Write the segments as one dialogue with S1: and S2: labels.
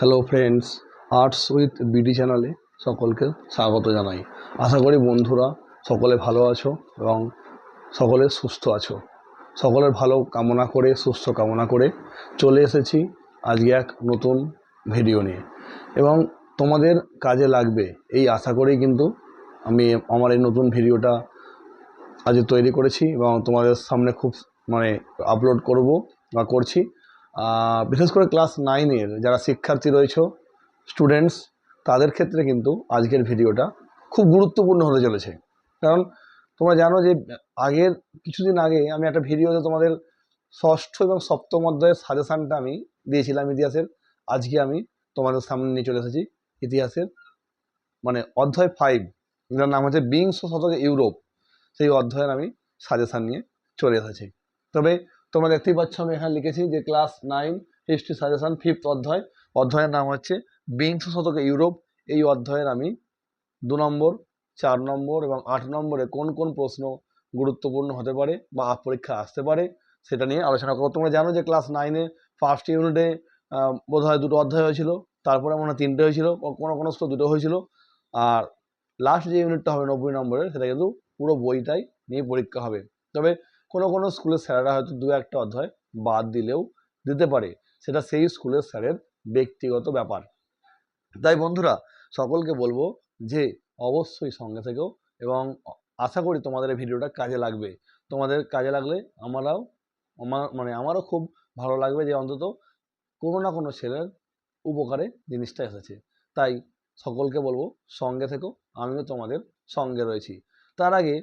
S1: Hello friends Arts with BD চ্যানেলে সকলকে স্বাগত জানাই। আশা করি বন্ধুরা সকলে ভালো আছো এবং সকলে সুস্থ আছো। সকলের ভালো কামনা করে, সুস্থ কামনা করে চলে এসেছি আজকে এক নতুন ভিডিও নিয়ে। এবং তোমাদের কাজে লাগবে, এই আশা করেই কিন্তু আমি আমার এই নতুন ভিডিওটা আজ তৈরি করেছি এবং তোমাদের সামনে খুব মানে আপলোড করব বা করছি। বিশেষ করে ক্লাস নাইনের যারা শিক্ষার্থী রয়েছে স্টুডেন্টস তাদের ক্ষেত্রে কিন্তু আজকের ভিডিওটা খুব গুরুত্বপূর্ণ হতে চলেছে। কারণ তোমরা জানো যে আগের কিছুদিন আগে আমি একটা ভিডিওতে তোমাদের ষষ্ঠ এবং সপ্তম অধ্যায়ের সাজেশানটা আমি দিয়েছিলাম ইতিহাসের। আজকে আমি তোমাদের সামনে নিয়ে চলে এসেছি ইতিহাসের। মানে অধ্যায় ফাইভ যার নাম হচ্ছে বিংশ শতকে ইউরোপ। সেই অধ্যায়ের আমি সাজেশান নিয়ে চলে এসেছি। তবে তোমরা দেখতেই পাচ্ছ আমি এখানে লিখেছি যে class nine history suggestion fifth অধ্যায়। অধ্যায়ের নাম হচ্ছে বিংশ শতকে ইউরোপ। এই অধ্যায়ের আমি দু নম্বর, চার নম্বর এবং আট নম্বরে কোন কোন প্রশ্ন গুরুত্বপূর্ণ হতে পারে বা পরীক্ষা আসতে পারে সেটা নিয়ে আলোচনা করব। তোমরা জানো যে ক্লাস নাইনে ফার্স্ট ইউনিটে বোধ হয় দুটো অধ্যায় হয়েছিল, তারপরে মনে হয় তিনটে হয়েছিল কোনো কোনো স্কুল দুটো হয়েছিল। আর লাস্ট যে ইউনিটটা হবে নব্বই নম্বরের, সেটা কিন্তু পুরো বইটাই নিয়ে পরীক্ষা হবে। তবে কোনো কোনো স্কুলের স্যারেরা হয়তো দু একটা অধ্যায় বাদ দিলেও দিতে পারে। সেটা সেই স্কুলের স্যারের ব্যক্তিগত ব্যাপার। তাই বন্ধুরা, সকলকে বলব যে অবশ্যই সঙ্গে থেকেও এবং আশা করি তোমাদের এই ভিডিওটা কাজে লাগবে। তোমাদের কাজে লাগলে আমারাও আমার মানে আমারও খুব ভালো লাগবে যে অন্তত কোনো না কোনো ছেলের উপকারে জিনিসটা এসেছে। তাই সকলকে বলব সঙ্গে থেকো, আমিও তোমাদের সঙ্গে রয়েছি। তার আগে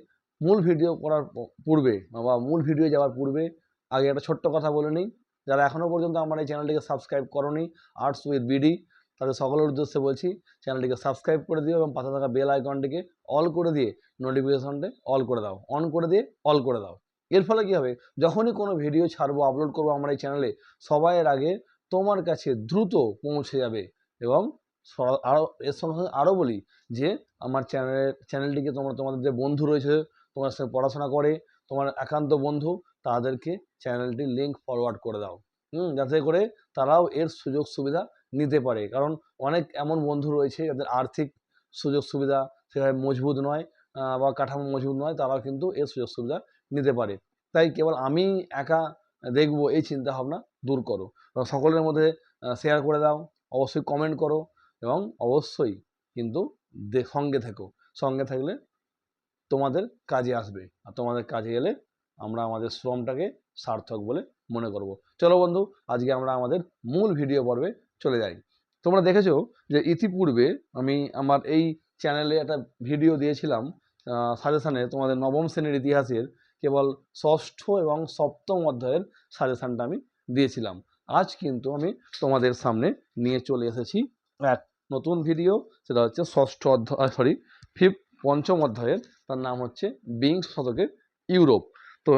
S1: মূল ভিডিও করার পূর্বে বা মূল ভিডিও যাওয়ার পূর্বে আগে একটা ছোট্ট কথা বলে নিই। যারা এখনও পর্যন্ত আমার এই চ্যানেলটিকে সাবস্ক্রাইব করনি আর্টস উইথ বিডি তাদের সকলের উদ্দেশ্যে বলছি, চ্যানেলটিকে সাবস্ক্রাইব করে দিও এবং পাশে থাকা বেল আইকনটিকে অল করে দিয়ে নোটিফিকেশনটি অল করে দাও। অন করে দিয়ে অল করে দাও। এর ফলে কী হবে? যখনই কোনো ভিডিও ছাড়বো আপলোড করব আমার এই চ্যানেলে সবাইয়ের আগে তোমার কাছে দ্রুত পৌঁছে যাবে এবং আরও এর সঙ্গে সঙ্গে আরও বলি যে, আমার চ্যানেলের চ্যানেলটিকে তোমরা, তোমাদের যে বন্ধু রয়েছে তোমার সাথে পড়াশোনা করে, তোমার একান্ত বন্ধু, তাদেরকে চ্যানেলটির লিঙ্ক ফরওয়ার্ড করে দাও। হুম, যাতে করে তারাও এর সুযোগ সুবিধা নিতে পারে। কারণ অনেক এমন বন্ধু রয়েছে যাদের আর্থিক সুযোগ সুবিধা সেভাবে মজবুত নয় বা কাঠামো মজবুত নয়, তারাও কিন্তু এর সুযোগ সুবিধা নিতে পারে। তাই কেবল আমি একা দেখব এই চিন্তা ভাবনা দূর করো। সকলের মধ্যে শেয়ার করে দাও, অবশ্যই কমেন্ট করো, এবং অবশ্যই কিন্তু সঙ্গে থেকো। সঙ্গে থাকলে তোমাদের কাজে আসবে। আর তোমাদের কাজে এলে আমরা আমাদের শ্রমটাকে সার্থক বলে মনে করব। চলো বন্ধু, আজকে আমরা আমাদের মূল ভিডিও পর্বে চলে যাই। তোমরা দেখেছ যে ইতিপূর্বে আমি আমার এই চ্যানেলে একটা ভিডিও দিয়েছিলাম সাজেশানে তোমাদের নবম শ্রেণির ইতিহাসের কেবল ষষ্ঠ এবং সপ্তম অধ্যায়ের সাজেশানটা আমি দিয়েছিলাম। আজ কিন্তু আমি তোমাদের সামনে নিয়ে চলে এসেছি এক নতুন ভিডিও, সেটা হচ্ছে ষষ্ঠ অধ্যায় সরি ফিফ পঞ্চম অধ্যায়ের, তার নাম হচ্ছে বিংশ শতকের ইউরোপ। তো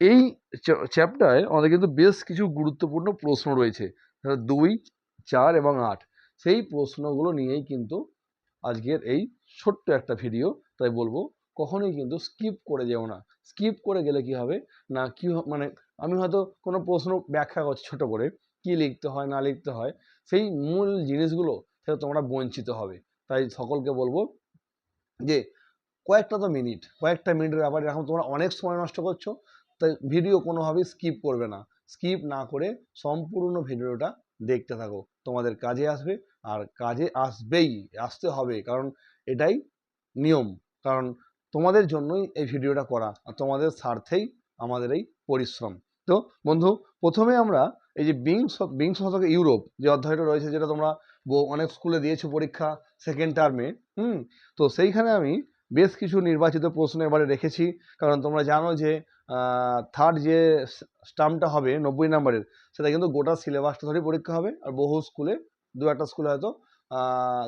S1: এই চ্যাপ্টারে আমাদের কিন্তু বেশ কিছু গুরুত্বপূর্ণ প্রশ্ন রয়েছে। দুই, চার এবং আট। সেই প্রশ্নগুলো নিয়েই কিন্তু আজকের এই ছোট্ট একটা ভিডিও। তাই বলব, কখনোই কিন্তু স্কিপ করে যেও না। স্কিপ করে গেলে কি হবে? না, কি মানে আমি হয়তো কোনো প্রশ্ন ব্যাখ্যা করছি ছোট করে, কি লিখতে হয়, না লিখতে হয়, সেই মূল জিনিসগুলো সেটা তোমরা বঞ্চিত হবে। তাই সকলকে বলব যে কয়েকটা তো মিনিট কয়েকটা মিনিটের ব্যাপারে এখন তোমরা অনেক সময় নষ্ট করছ, তাই ভিডিও কোনোভাবেই স্কিপ করবে না। স্কিপ না করে সম্পূর্ণ ভিডিওটা দেখতে থাকো। তোমাদের কাজে আসবে আর কাজে আসবেই, আসতে হবে। কারণ এটাই নিয়ম। কারণ তোমাদের জন্যই এই ভিডিওটা করা আর তোমাদের স্বার্থেই আমাদের এই পরিশ্রম। তো বন্ধু, প্রথমে আমরা এই যে বিংশ বিংশ শতকে ইউরোপ যে অধ্যায়টা রয়েছে, যেটা তোমরা অনেক স্কুলে দিয়েছ পরীক্ষা সেকেন্ড টার্মে হুম? তো সেইখানে আমি বেশ কিছু নির্বাচিত প্রশ্ন এবারে রেখেছি। কারণ তোমরা জানো যে থার্ড যে স্টাম্পটা হবে নব্বই নাম্বারের, সেটা কিন্তু গোটা সিলেবাসটা ধরেই পরীক্ষা হবে। আর বহু স্কুলে দু একটা স্কুলে হয়তো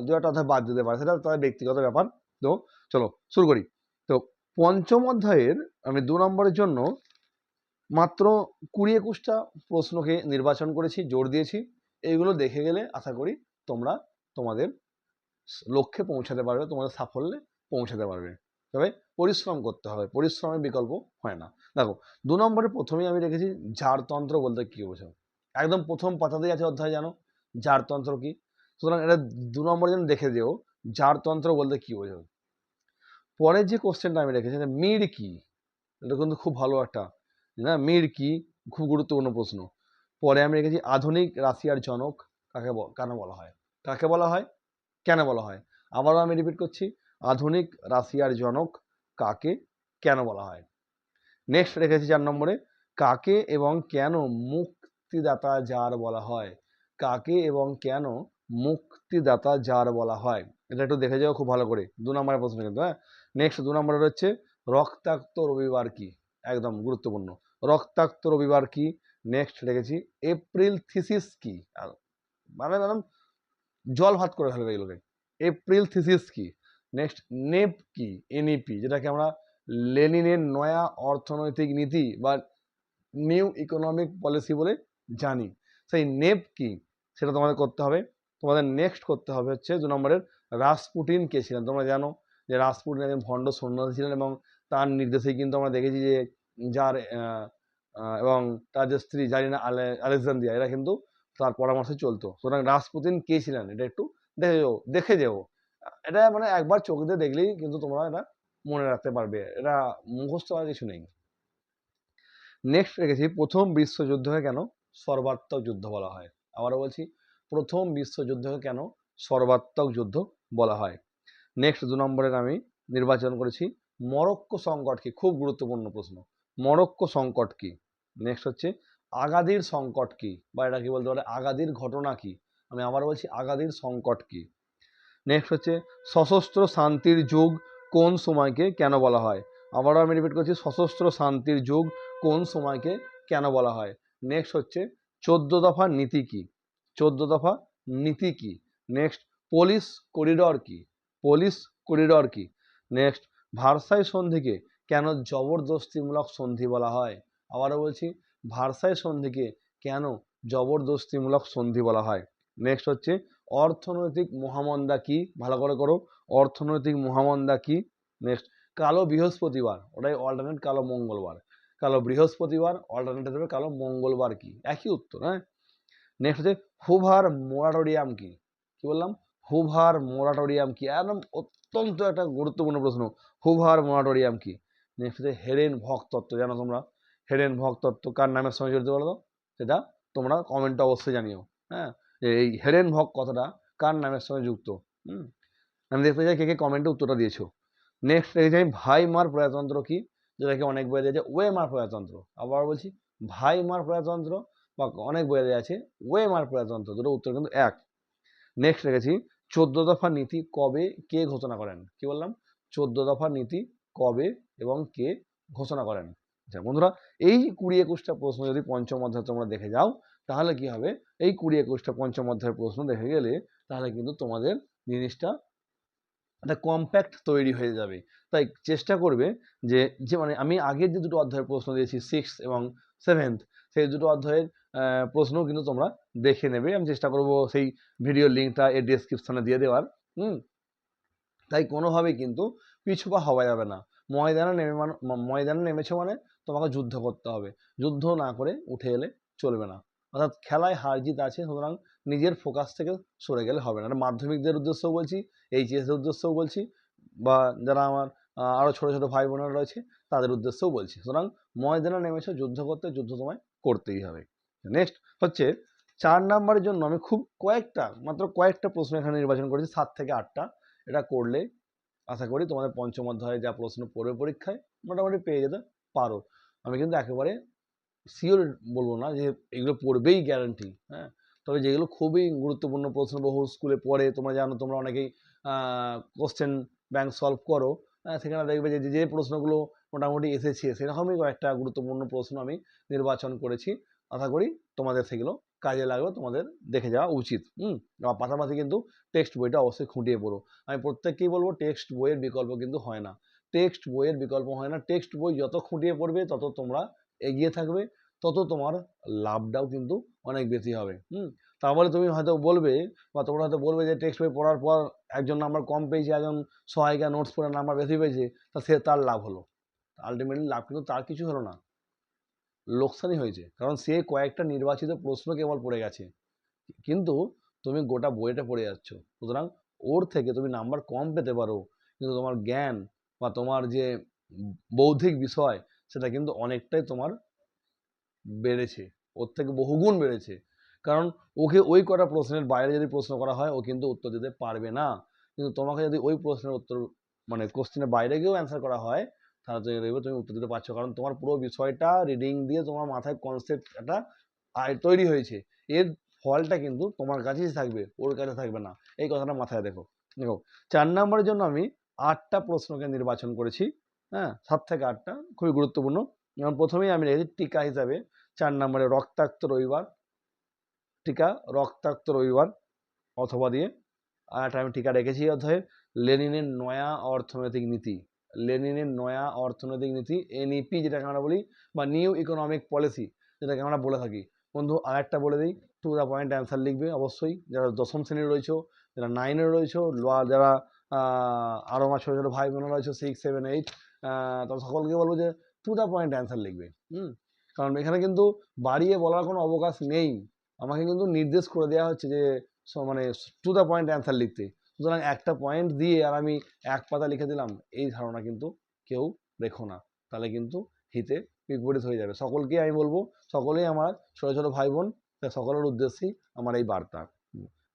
S1: দু একটা অধ্যায় বাদ দিতে পারে, সেটা তাদের ব্যক্তিগত ব্যাপার। তো চলো, শুরু করি। তো পঞ্চম অধ্যায়ের আমি দু নম্বরের জন্য মাত্র কুড়ি একুশটা প্রশ্নকে নির্বাচন করেছি, জোর দিয়েছি। এইগুলো দেখে গেলে আশা করি তোমরা তোমাদের লক্ষ্যে পৌঁছাতে পারবে, তোমাদের সাফল্যে পৌঁছাতে পারবে। তবে পরিশ্রম করতে হবে, পরিশ্রমের বিকল্প হয় না। দেখো, দু নম্বরে প্রথমেই আমি রেখেছি ঝাড়তন্ত্র বলতে কী বোঝো একদম প্রথম পাতাতেই আছে অধ্যায় জানো? ঝাড়তন্ত্র কি? সুতরাং এটা দু নম্বর যেন দেখে দিও জারতন্ত্র বলতে কি বোঝো পরের যে কোশ্চেনটা আমি রেখেছি যে মির কি? এটা কিন্তু খুব ভালো একটা, না? মির কি? খুব গুরুত্বপূর্ণ প্রশ্ন। পরে আমি রেখেছি আধুনিক রাশিয়ার জনক। কাকে কেন বলা হয়? কাকে বলা হয়? কেন বলা হয়? আবারও আমি রিপিট করছি, আধুনিক রাশিয়ার জনক কাকে কেন বলা হয়? নেক্সট রেখেছি চার নম্বরে, কাকে এবং কেন মুক্তিদাতা যার বলা হয়? কাকে এবং কেন মুক্তিদাতা যার বলা হয়? এটা একটু দেখে যাও খুব ভালো করে, দু নম্বরের প্রশ্ন কিন্তু হ্যাঁ? নেক্সট দু নম্বরে হচ্ছে রক্তাক্ত রবিবার কি? একদম গুরুত্বপূর্ণ। রক্তাক্ত রবিবার কি? নেক্সট রেখেছি এপ্রিল থিসিস কি? মানে ম্যাডাম জল ভাত করে ফেলবে এগুলোকে। এপ্রিল থিসিস কি? নেক্সট নেপ কি? এনইপি যেটাকে আমরা লেনিনের নয়া অর্থনৈতিক নীতি বা নিউ ইকোনমিক পলিসি বলে জানি। সেই নেপ কি? সেটা তোমাদের করতে হবে। তোমাদের নেক্সট করতে হবে হচ্ছে দু নম্বরের রাসপুটিন কে ছিলেন? তোমরা জানো যে রাসপুটিন একজন ভণ্ড সন্ন্যাসী ছিলেন এবং তার নির্দেশেই কিন্তু আমরা দেখেছি যে যার এবং তার যে স্ত্রী জারিনা আলে, আলেকজান্দ্রিয়া, এরা কিন্তু তার পরামর্শে চলতো। সুতরাং রাসপুতিন কে ছিলেন? এটা একটু দেখে যেও দেখে যেও। এটা মানে একবার চোখ দিয়ে দেখলেই কিন্তু তোমরা এটা মনে রাখতে পারবে। এটা মুখস্থ করার কিছু নেই। নেক্সট রেখেছি প্রথম বিশ্বযুদ্ধকে কেন সর্বাত্মক যুদ্ধ বলা হয়? আবারও বলছি, প্রথম বিশ্বযুদ্ধকে কেন সর্বাত্মক যুদ্ধ বলা হয়? নেক্সট দু নম্বরের আমি নির্বাচন করেছি, মরক্কো সংকট কি? খুব গুরুত্বপূর্ণ প্রশ্ন। মরক্কো সংকট কি? নেক্সট হচ্ছে আগাদির সংকট কি? বা এটা কি বলতে পারে? আগাদির ঘটনা কি? আমি আবার বলছি, আগাদির সংকট কি? নেক্সট হচ্ছে, সশস্ত্র শান্তির যুগ কোন সময়কে কেন বলা হয়? আবারও আমি রিপিট করছি, সশস্ত্র শান্তির যুগ কোন সময়কে কেন বলা হয়? নেক্সট হচ্ছে, চোদ্দ দফা নীতি কি? চোদ্দ দফা নীতি কি? নেক্সট পুলিশ করিডর কি? পুলিশ করিডর কি? নেক্সট ভারসাই সন্ধিকে কেন জবরদস্তিমূলক সন্ধি বলা হয়? আবারও বলছি ভারসাই সন্ধিকে কেন জবরদস্তিমূলক সন্ধি বলা হয়? নেক্সট হচ্ছে, অর্থনৈতিক মহামন্দা কি? ভালো করে করো, অর্থনৈতিক মহামন্দা কি? নেক্সট কালো বৃহস্পতিবার, ওটাই অল্টারনেট কালো মঙ্গলবার। কালো বৃহস্পতিবার অল্টারনেটিভ হবে কালো মঙ্গলবার কি? একই উত্তর হ্যাঁ? নেক্সট হচ্ছে, হুভার মোরাটোরিয়াম কি? কি বললাম? হুভার মোরাটোরিয়াম কি? একদম অত্যন্ত একটা গুরুত্বপূর্ণ প্রশ্ন, হুভার মোরাটোরিয়াম কি? নেক্সট হচ্ছে, হেরেন ভক তত্ত্ব জানো তোমরা? হেরেন ভক তত্ত্ব কার নামের সঙ্গে জড়িত বলো সেটা তোমরা কমেন্টে অবশ্যই জানিও হ্যাঁ? এই হেরেন ভক কথাটা কার নামের সঙ্গে যুক্ত? হুম? আমি দেখতে চাই কে কে কমেন্টে উত্তরটা দিয়েছ। নেক্সট রেখেছি আমি ভাই মার প্রজাতন্ত্র কি? যেটাকে অনেক বইয়ে দিয়েছে ওয়ে মার প্রজাতন্ত্র আবার বলছি, ভাই মার প্রজাতন্ত্র বা অনেক বইয়ে দেওয়া আছে, ওয়ে মার প্রজাতন্ত্র দুটো উত্তর কিন্তু এক। নেক্সট রেখেছি চোদ্দ দফা নীতি কবে কে ঘোষণা করেন? কি বললাম? চোদ্দ দফা নীতি কবে এবং কে ঘোষণা করেন? আচ্ছা বন্ধুরা, এই কুড়ি একুশটা প্রশ্ন যদি পঞ্চম অধ্যায় তোমরা দেখে যাও, তাহলে কি হবে? এই কুড়ি একুশটা পঞ্চম অধ্যায়ের প্রশ্ন দেখে গেলে, তাহলে কিন্তু তোমাদের জিনিসটা একটা কম্প্যাক্ট তৈরি হয়ে যাবে। তাই চেষ্টা করবে যে যে মানে আমি আগের যে দুটো অধ্যায়ের প্রশ্ন দিয়েছি সিক্স এবং সেভেন্থ সেই দুটো অধ্যায়ের প্রশ্ন কিন্তু তোমরা দেখে নেবে। আমি চেষ্টা করব সেই ভিডিও লিঙ্কটা এর ডেসক্রিপশনে দিয়ে দেওয়ার, হুম? তাই কোনোভাবেই কিন্তু পিছু পা হওয়া যাবে না। ময়দানে নেমে মানে ময়দানে নেমেছো মানে তোমাকে যুদ্ধ করতে হবে। যুদ্ধ না করে উঠে এলে চলবে না। অর্থাৎ খেলায় হার জিত আছে সুতরাং নিজের ফোকাস থেকে সরে গেলে হবে না। এটা মাধ্যমিকদের উদ্দেশ্যেও বলছি এইচএস এর উদ্দেশ্যেও বলছি বা যারা আমার আহ, আরও ছোট ছোট ভাই বোনেরা রয়েছে তাদের উদ্দেশ্যেও বলছি। সুতরাং ময়দানে নেমেছো যুদ্ধ করতে যুদ্ধ তোমায় করতেই হবে। নেক্সট হচ্ছে চার নাম্বারের জন্য আমি খুব কয়েকটা মাত্র কয়েকটা প্রশ্ন এখানে নির্বাচন করেছি সাত থেকে আটটা। এটা করলে আশা করি তোমাদের পঞ্চম অধ্যায়ে যা প্রশ্ন পড়বে পরীক্ষায় মোটামুটি পেয়ে যেতে পারো। আমি কিন্তু একেবারে শিওর বলব না যে এগুলো পড়বেই গ্যারান্টি হ্যাঁ? তবে যেগুলো খুবই গুরুত্বপূর্ণ প্রশ্ন বহু স্কুলে পড়ে তোমরা জানো তোমরা অনেকেই কোশ্চেন ব্যাংক সলভ করো হ্যাঁ, সেখানে দেখবে যে যে প্রশ্নগুলো মোটামুটি এসেছে সেরকমই কয়েকটা গুরুত্বপূর্ণ প্রশ্ন আমি নির্বাচন করেছি। আশা করি তোমাদের সেগুলো কাজে লাগবে তোমাদের দেখে যাওয়া উচিত হুম? আর পাশাপাশি কিন্তু টেক্সট বইটা অবশ্যই খুঁটিয়ে পড়ো। আমি প্রত্যেককেই বলব টেক্সট বইয়ের বিকল্প কিন্তু হয় না। টেক্সট বইয়ের বিকল্প হয় না। টেক্সট বই যত খুঁটিয়ে পড়বে, তত তোমরা এগিয়ে থাকবে, তত তোমার লাভটাও কিন্তু অনেক বেশি হবে। হুম? তাহলে তুমি হয়তো বলবে বা তোমরা হয়তো বলবে যে টেক্সট বই পড়ার পর একজন নাম্বার কম পেয়েছে, একজন সহায়িকা নোটস পড়ে নাম্বার বেশি পেয়েছে, তা সে তার লাভ হলো। আলটিমেটলি লাভ কিন্তু তার কিছু হলো না। লোকসানই হয়েছে, কারণ সে কয়েকটা নির্বাচিত প্রশ্ন কেবল পড়ে গেছে। কিন্তু তুমি গোটা বইটা পড়ে যাচ্ছ। সুতরাং ওর থেকে তুমি নাম্বার কম পেতে পারো। কিন্তু তোমার জ্ঞান বা তোমার যে বৌদ্ধিক বিষয়, সেটা কিন্তু অনেকটাই তোমার বেড়েছে। ওর থেকে বহুগুণ বেড়েছে। কারণ ওকে ওই কটা প্রশ্নের বাইরে যদি প্রশ্ন করা হয়, ও কিন্তু উত্তর দিতে পারবে না। কিন্তু তোমাকে যদি ওই প্রশ্নের উত্তর মানে কোশ্চেনের বাইরে গিয়েও অ্যান্সার করা হয়, তাহলে তুমি দেখবে তুমি উত্তর দিতে পারছ। কারণ তোমার পুরো বিষয়টা রিডিং দিয়ে তোমার মাথায় কনসেপ্ট একটা তৈরি হয়েছে। এর ফলটা কিন্তু তোমার কাছেই থাকবে, ওর কাছে থাকবে না। এই কথাটা মাথায় দেখো। দেখো, চার নম্বরের জন্য আমি আটটা প্রশ্নকে নির্বাচন করেছি হ্যাঁ? সাত থেকে আটটা, খুবই গুরুত্বপূর্ণ। যেমন প্রথমেই আমি রেখেছি টিকা হিসাবে, চার নম্বরে রক্তাক্ত রবিবার, টিকা, রক্তাক্ত রবিবার, অথবা দিয়ে। আর একটা আমি টিকা রেখেছি অধ্যায়ে, লেনিনের নয়া অর্থনৈতিক নীতি। লেনিনের নয়া অর্থনৈতিক নীতি এনইপি যেটাকে আমরা বলি, বা নিউ ইকোনমিক পলিসি যেটাকে আমরা বলে থাকি। বন্ধু আর একটা বলে দিই টু দ্য পয়েন্ট অ্যান্সার লিখবে অবশ্যই। যারা দশম শ্রেণির রয়েছে, যারা নাইনে রয়েছে যারা আরও আমার ছোটো ছোটো ভাই বোনেরা রয়েছে সিক্স সেভেন এইট তবে সকলকে বলব যে টু দ্য পয়েন্ট অ্যান্সার লিখবে, হুম? কারণ এখানে কিন্তু বাড়িয়ে বলার কোনো অবকাশ নেই। আমাকে কিন্তু নির্দেশ করে দেওয়া হচ্ছে যে মানে টু দ্য পয়েন্ট অ্যান্সার লিখতে। সুতরাং একটা পয়েন্ট দিয়ে আর আমি এক পাতা লিখে দিলাম, এই ধারণা কিন্তু কেউ রেখো না। তাহলে কিন্তু হিতে বিপরীত হয়ে যাবে। সকলকে আমি বলব, সকলেই আমার ছোটো ছোটো ভাই বোন, সকলের উদ্দেশ্যেই আমার এই বার্তা।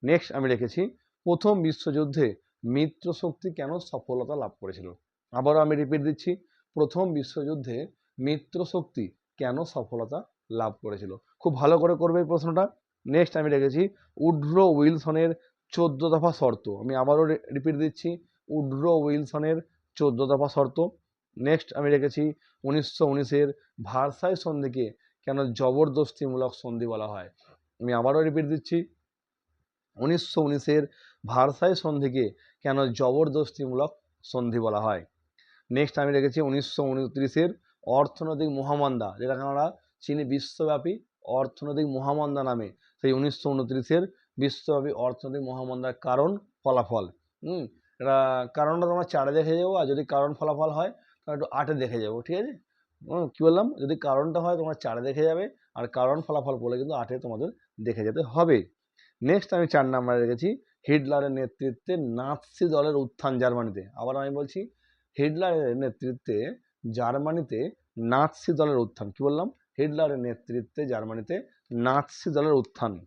S1: নেক্সট আমি রেখেছি, প্রথম বিশ্বযুদ্ধে মিত্র শক্তি কেন সফলতা লাভ করেছিল? আবারও আমি রিপিট দিচ্ছি। প্রথম বিশ্বযুদ্ধে মিত্র শক্তি কেন সফলতা লাভ করেছিল? খুব ভালো করে করবে এই প্রশ্নটা। নেক্সট আমি রেখেছি, উড্রো উইলসনের চোদ্দ দফা শর্ত। আমি আবারও রিপিট দিচ্ছি, উড্রো উইলসনের চোদ্দ দফা শর্ত। নেক্সট আমি রেখেছি, উনিশশো উনিশের ভারসাই সন্ধিকে কেন জবরদস্তিমূলক সন্ধি বলা হয়? আমি আবারও রিপিট দিচ্ছি, উনিশশো উনিশের ভারসাই সন্ধিকে কেন জবরদস্তিমূলক সন্ধি বলা হয়? নেক্সট আমি রেখেছি উনিশশো উনত্রিশের অর্থনৈতিক মহামন্দা, যেটাকে আমরা চিনি বিশ্বব্যাপী অর্থনৈতিক মহামন্দা নামে। সেই উনিশশো উনত্রিশের বিশ্বব্যাপী অর্থনৈতিক মহামন্দার কারণ, ফলাফল। হুম? এটা কারণটা তোমরা চারে দেখে যাব আর যদি কারণ ফলাফল হয়, তাহলে একটু আটে দেখে যাব, ঠিক আছে? কি বললাম? যদি কারণটা হয়, তোমরা চারে দেখে যাবে, আর কারণ ফলাফল বলে কিন্তু আটে তোমাদের দেখে যেতে হবে। নেক্সট আমি চার নাম্বারে রেখেছি হিটলারের নেতৃত্বে নাৎসি দলের উত্থান জার্মানিতে। আবার আমি বলছি, হিটলারের নেতৃত্বে জার্মানিতে নাৎসি দলের উত্থান। কি বললাম? হিটলারের নেতৃত্বে জার্মানিতে নাৎসি দলের উত্থান।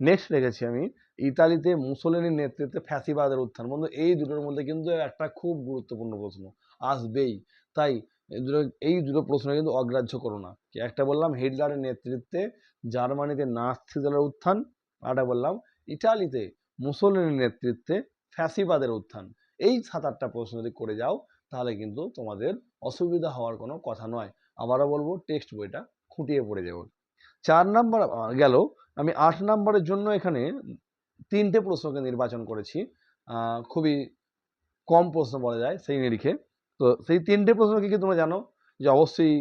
S1: নেক্সট রেখেছি আমি, ইতালিতে মুসোলিনির নেতৃত্বে ফ্যাসিবাদের উত্থান। বন্ধু, এই দুটোর মধ্যে কিন্তু একটা খুব গুরুত্বপূর্ণ প্রশ্ন আসবেই। তাই দুটো, এই দুটো প্রশ্ন কিন্তু অগ্রাহ্য করো না। একটা বললাম, হিটলারের নেতৃত্বে জার্মানিতে নাৎসি দলের উত্থান, আরেকটা বললাম ইটালিতে মুসোলিনির নেতৃত্বে ফ্যাসিবাদের উত্থান। এই সাত আটটা প্রশ্ন যদি করে যাও, তাহলে কিন্তু তোমাদের অসুবিধা হওয়ার কোনো কথা নয়। আবারও বলব, টেক্সট বইটা খুঁটিয়ে পড়ে যাব চার নাম্বার গেল, আমি আট নাম্বারের জন্য এখানে তিনটে প্রশ্নকে নির্বাচন করেছি। খুবই কম প্রশ্ন বলা যায় সেই নিরিখে। তো সেই তিনটে প্রশ্ন কি কি তোমরা জানো? যে অবশ্যই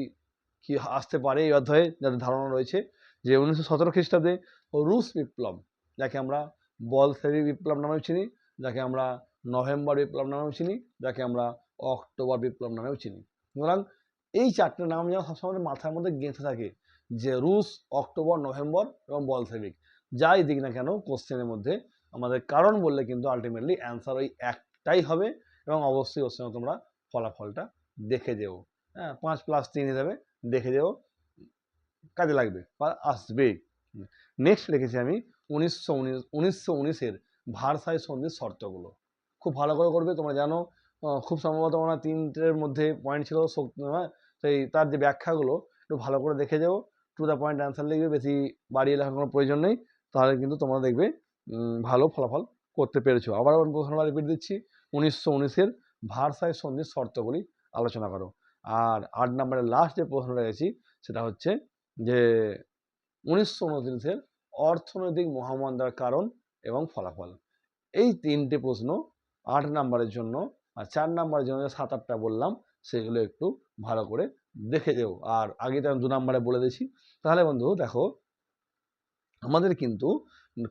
S1: কি আসতে পারে এই অধ্যায়ে যাদের ধারণা রয়েছে। যে উনিশশো সতেরো খ্রিস্টাব্দে রুশ বিপ্লব, যাকে আমরা বলসেবি বিপ্লব নামেও চিনি, যাকে আমরা নভেম্বর বিপ্লব নামেও চিনি, যাকে আমরা অক্টোবর বিপ্লব নামেও চিনি। সুতরাং এই চারটে নাম যেন সবসময় মাথার মধ্যে গেঁথে থাকে যে রুশ, অক্টোবর, নভেম্বর এবং বলসেবিক যাই দিক না কেন, কোশ্চেনের মধ্যে আমাদের কারণ বললে কিন্তু আলটিমেটলি অ্যান্সার ওই একটাই হবে এবং অবশ্যই ওর সঙ্গে তোমরা ফলাফলটা দেখে যেও। হ্যাঁ পাঁচ প্লাস তিন হিসাবে দেখে যেও। কাজে লাগবে বা আসবে নেক্সট রেখেছি আমি উনিশশো উনিশ, উনিশশো উনিশের ভারসাই সন্ধির শর্তগুলো। খুব ভালো করে করবে, তোমরা জানো খুব সম্ভবত ওনার তিনটের মধ্যে পয়েন্ট ছিল সেই তার যে ব্যাখ্যাগুলো, একটু ভালো করে দেখে যাও। টু দ্য পয়েন্ট অ্যান্সার লিখবে, বেশি বাড়িয়ে লেখার কোনো প্রয়োজন নেই। তাহলে কিন্তু তোমরা দেখবে ভালো ফলাফল করতে পেরেছ। আবার প্রশ্নটা রিপিট দিচ্ছি, উনিশশো উনিশের ভারসাই সন্ধির শর্তগুলি আলোচনা করো। আর আট নম্বরের লাস্ট যে প্রশ্নটা গেছি সেটা হচ্ছে যে, উনিশশো উনত্রিশের অর্থনৈতিক মহামন্দার কারণ এবং ফলাফল। এই তিনটে প্রশ্ন আট নাম্বারের জন্য আর চার নাম্বারের জন্য সাত আটটা বললাম, সেগুলো একটু ভালো করে দেখে যেও। আর আগে তো আমি দু নাম্বারে বলে দিয়েছি। তাহলে বন্ধু দেখো, আমাদের কিন্তু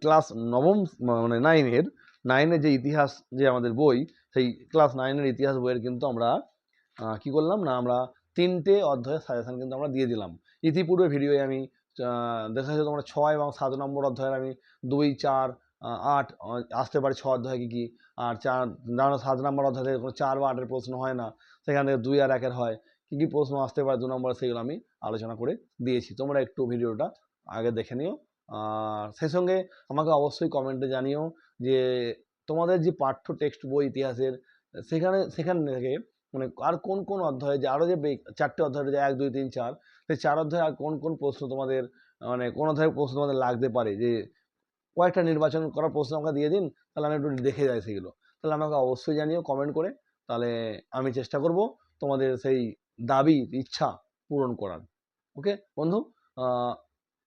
S1: ক্লাস নবম মানে নাইনের নাইনের যে ইতিহাস যে আমাদের বই, সেই ক্লাস নাইনের ইতিহাস বইয়ের কিন্তু আমরা কি করলাম না, আমরা তিনটে অধ্যায়ের সাজেশন কিন্তু আমরা দিয়ে দিলাম। ইতিপূর্বে ভিডিওয়ে আমি দেখা যাচ্ছে তোমরা ছয় এবং সাত নম্বর অধ্যায়ের আমি দুই, চার আট আসতে পারে ছ অধ্যায় কি কি? আর চার ধরো সাত নম্বর অধ্যায় কোনো চার বা আটের প্রশ্ন হয় না। সেখান থেকে দুই আর একের হয়। কী কী প্রশ্ন আসতে পারে দু নম্বরে সেগুলো আমি আলোচনা করে দিয়েছি। তোমরা একটু ভিডিওটা আগে দেখে নিও। আর সেই সঙ্গে আমাকে অবশ্যই কমেন্টে জানিও যে তোমাদের যে পাঠ্য টেক্সট বই ইতিহাসের, সেখানে, সেখান থেকে মানে আর কোন কোন অধ্যায়ে যে আরও যে চারটে অধ্যায় রয়েছে, এক, দুই, তিন, চার সেই চার অধ্যায়ে আর কোন কোন প্রশ্ন তোমাদের মানে কোন অধ্যায়ের প্রশ্ন তোমাদের লাগতে পারে? যে কয়েকটা নির্বাচন করার প্রশ্ন আমাকে দিয়ে দিন, তাহলে আমি একটু দেখে যাই সেগুলো। তাহলে আমাকে অবশ্যই জানিও কমেন্ট করে। তাহলে আমি চেষ্টা করব তোমাদের সেই দাবি, ইচ্ছা পূরণ করার। ওকে বন্ধু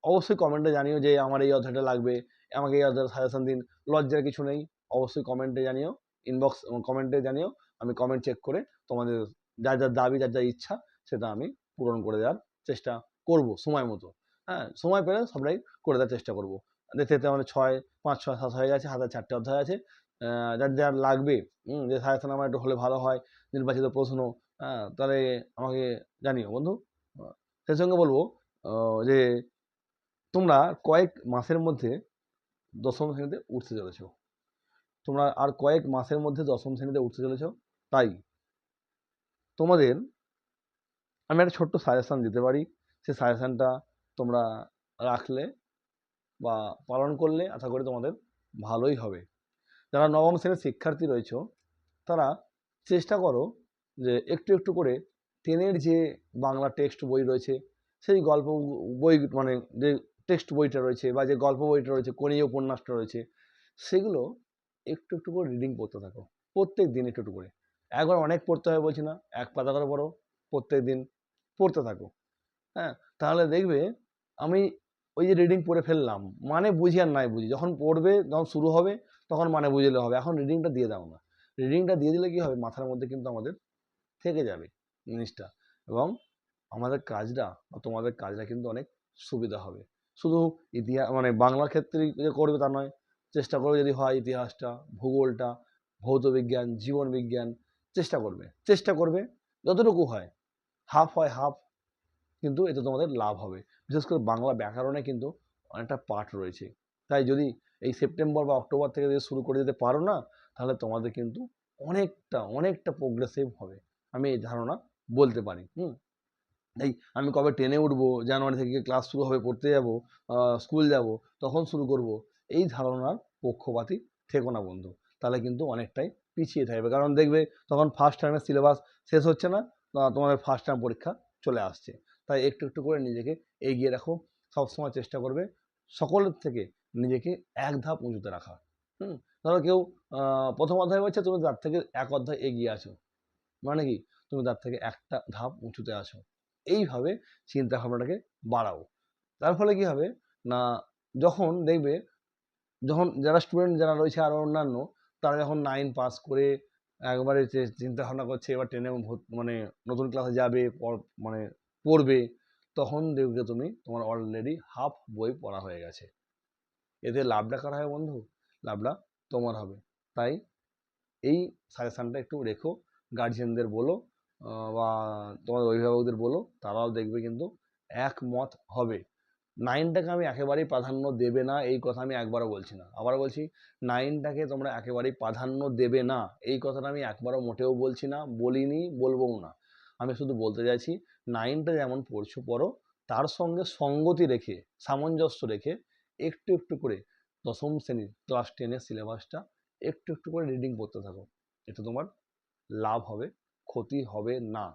S1: অবশ্যই কমেন্টে জানিও যে আমার এই অধ্যায়টা লাগবে। আমাকে এই অধ্যায়ের সাজেশন দিন। লজ্জার কিছু নেই। অবশ্যই কমেন্টে জানিও ইনবক্স কমেন্টে জানিও। আমি কমেন্ট চেক করে তোমাদের যার যার দাবি যার যার ইচ্ছা, সেটা আমি পূরণ করে দেওয়ার চেষ্টা করব সময় মতো। হ্যাঁ সময় পেলে সবটাই করে দেওয়ার চেষ্টা করব। দেখতে দেখতে আমাদের ছয়, পাঁচ, ছয়, সাত হয়ে গেছে হাতে চারটে অধ্যায় আছে। যার যার লাগবে যে সাজেশন আমার একটু হলে ভালো হয়, নির্বাচিত প্রশ্ন হ্যাঁ তাহলে আমাকে জানিও বন্ধু। সেই সঙ্গে বলব যে তোমরা কয়েক মাসের মধ্যে দশম শ্রেণীতে উঠতে চলেছ। তোমরা আর কয়েক মাসের মধ্যে দশম শ্রেণীতে উঠতে চলেছ, তাই তোমাদের আমি একটা ছোট্ট সাজেশান দিতে পারি। সেই সাজেশানটা তোমরা রাখলে বা পালন করলে আশা করি তোমাদের ভালোই হবে। যারা নবম শ্রেণির শিক্ষার্থী রয়েছে, তারা চেষ্টা করো যে একটু একটু করে টেনের যে বাংলা টেক্সট বই রয়েছে, সেই গল্প বই মানে যে টেক্সট বইটা রয়েছে বা যে গল্প বইটা রয়েছে কোনি উপন্যাসটা রয়েছে, সেগুলো একটু একটু করে রিডিং পড়তে থাকো। প্রত্যেক দিন একটু একটু করে। একবার অনেক পড়তে হবে বলছি না, এক পাতা করে পড়ো। প্রত্যেক দিন পড়তে থাকো। হ্যাঁ? তাহলে দেখবে আমি ওই যে রিডিং পড়ে ফেললাম মানে বুঝি আর নাই বুঝি। যখন পড়বে, যখন শুরু হবে, তখন মানে বুঝলে হবে। এখন রিডিংটা দিয়ে দাও না। রিডিংটা দিয়ে দিলে কি হবে? মাথার মধ্যে কিন্তু আমাদের থেকে যাবে জিনিসটা। এবং আমাদের কাজটা বা তোমাদের কাজটা কিন্তু অনেক সুবিধা হবে। শুধু ইতিহাস মানে বাংলার ক্ষেত্রে যে করবে তা নয়। চেষ্টা করবে যদি হয় ইতিহাসটা, ভূগোলটা, ভৌত বিজ্ঞান, জীবন বিজ্ঞান, চেষ্টা করবে। চেষ্টা করবে যতটুকু হয়। হাফ হয় হাফ কিন্তু এতে তোমাদের লাভ হবে। বিশেষ করে বাংলা ব্যাকরণে কিন্তু অনেকটা পাঠ রয়েছে। তাই যদি এই সেপ্টেম্বর বা অক্টোবর থেকে যদি শুরু করে দিতে পারো না, তাহলে তোমাদের কিন্তু অনেকটা অনেকটা প্রোগ্রেসিভ হবে। আমি এই ধারণা বলতে পারি, হুম? এই আমি কবে টেনে উঠবো, জানুয়ারি থেকে ক্লাস শুরু হবে, পড়তে যাব স্কুল যাব, তখন শুরু করব, এই ধারণার পক্ষপাতী থেকো না বন্ধু। তাহলে কিন্তু অনেকটাই পিছিয়ে থাকবে। কারণ দেখবে, তখন ফার্স্ট টার্মের সিলেবাস শেষ হচ্ছে না তোমাদের ফার্স্ট টার্ম পরীক্ষা চলে আসছে। তাই একটু একটু করে নিজেকে এগিয়ে রাখো। সবসময় চেষ্টা করবে সকলের থেকে নিজেকে এক ধাপ উঁচুতে রাখা। হুম? ধরো কেউ প্রথম অধ্যায় হচ্ছে তুমি তার থেকে এক অধ্যায় এগিয়ে আছো। মানে কি? তুমি তার থেকে একটা ধাপ উঁচুতে আছো। এইভাবে চিন্তা ভাবনাটাকে বাড়াও। তার ফলে কি হবে? না, যখন দেখবে, যখন যারা স্টুডেন্ট যারা রয়েছে আরও অন্যান্য, তারা যখন নাইন পাস করে একবারে চিন্তা ভাবনা করছে, এবার টেনে মানে নতুন ক্লাসে যাবে মানে পড়বে, তখন দেখবে তুমি তোমার অলরেডি হাফ বই পড়া হয়ে গেছে। এতে লাভটা কার হয় বন্ধু? লাভটা তোমার হবে। তাই এই সাজেশানটা একটু রেখো গার্জিয়ানদের বলো বা তোমার অভিভাবকদের বলো, তারাও দেখবে কিন্তু একমত হবে। নাইনটাকে আমি একেবারেই প্রাধান্য দেবে না, এই কথা আমি একবারও বলছি না। আবার বলছি, নাইনটাকে তোমরা একেবারেই প্রাধান্য দেবে না, এই কথাটা আমি একবারও মোটেও বলছি না, বলিনি, বলবও না। আমি শুধু বলতে চাইছি, নাইনটা যেমন পড়ছো পড়ো, তার সঙ্গে সঙ্গতি রেখে, সামঞ্জস্য রেখে, একটু একটু করে, দশম শ্রেণির ক্লাস টেনের সিলেবাসটা একটু একটু করে রিডিং করতে থাকো। এতে তোমার লাভ হবে, ক্ষতি হবে না।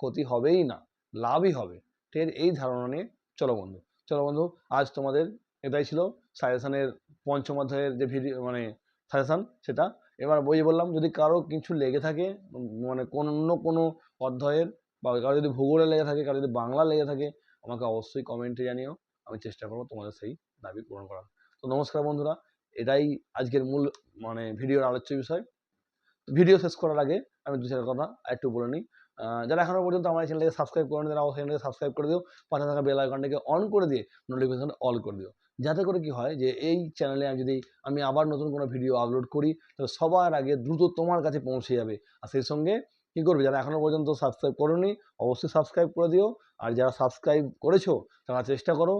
S1: ক্ষতি হবেই না, লাভই হবে। ঠিক এই ধারণা নিয়ে চলো বন্ধু। চলো বন্ধু, আজ তোমাদের এটাই ছিল সাজেশানের পঞ্চম অধ্যায়ের যে ভিডিও মানে সাজেশান সেটা। এবার বই বললাম, যদি কারও কিছু লেগে থাকে মানে কোন, অন্য কোনো অধ্যায়ের বা কারও যদি ভূগোলে লেগে থাকে, কারও যদি বাংলা লেগে থাকে, আমাকে অবশ্যই কমেন্টে জানিও, আমি চেষ্টা করব তোমাদের সেই দাবি পূরণ করার। তো নমস্কার বন্ধুরা, এটাই আজকের মূল মানে ভিডিওর আলোচ্য বিষয়। ভিডিও শেষ করার আগে আমি দু চার কথা একটু বলে নিই। যারা এখনও পর্যন্ত আমার চ্যানেলকে সাবস্ক্রাইব করেন, তারা অবশ্যই চ্যানেলকে সাবস্ক্রাইব করে দিও। পাশে থাকা বেল আইকনটাকে অন করে দিয়ে নোটিফিকেশন অল করে দিও। যাতে করে কি হয় যে, এই চ্যানেলে আমি যদি, আমি আবার নতুন কোনো ভিডিও আপলোড করি, তাহলে সবার আগে দ্রুত তোমার কাছে পৌঁছে যাবে। আর সেই সঙ্গে কী করবে, যারা এখনও পর্যন্ত সাবস্ক্রাইব করোনি, অবশ্যই সাবস্ক্রাইব করে দিও। আর যারা সাবস্ক্রাইব করেছ, তারা চেষ্টা করো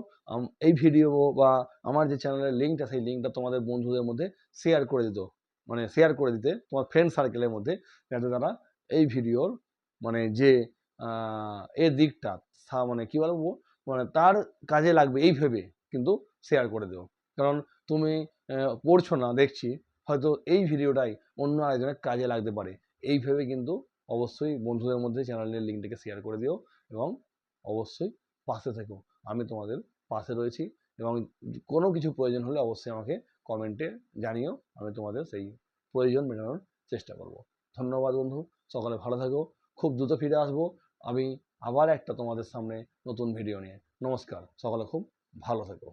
S1: এই ভিডিও বা আমার যে চ্যানেলের লিঙ্কটা সেই লিঙ্কটা তোমাদের বন্ধুদের মধ্যে শেয়ার করে দিত। মানে শেয়ার করে দিতে, তোমার ফ্রেন্ড সার্কেলের মধ্যে, যাতে তারা এই ভিডিওর মানে যে এর দিকটা মানে কী বলব? মানে তার কাজে লাগবে এই ভেবে কিন্তু শেয়ার করে দিও কারণ তুমি পড়ছো না, দেখছি, হয়তো এই ভিডিওটাই অন্য আরেকজনের কাজে লাগতে পারে। এই ভেবে কিন্তু অবশ্যই বন্ধুদের মধ্যে চ্যানেলের লিঙ্কটাকে শেয়ার করে দিও এবং অবশ্যই পাশে থেকো। আমি তোমাদের পাশে রয়েছি এবং কোনো কিছু প্রয়োজন হলে অবশ্যই আমাকে কমেন্টে জানিও। আমি তোমাদের সেই প্রয়োজন মেটানোর চেষ্টা করব। ধন্যবাদ বন্ধু, সকালে ভালো থাকো। খুব দ্রুত ফিরে আসব। আমি আবার একটা তোমাদের সামনে নতুন ভিডিও নিয়ে। নমস্কার। সকলে খুব ভালো থেকো।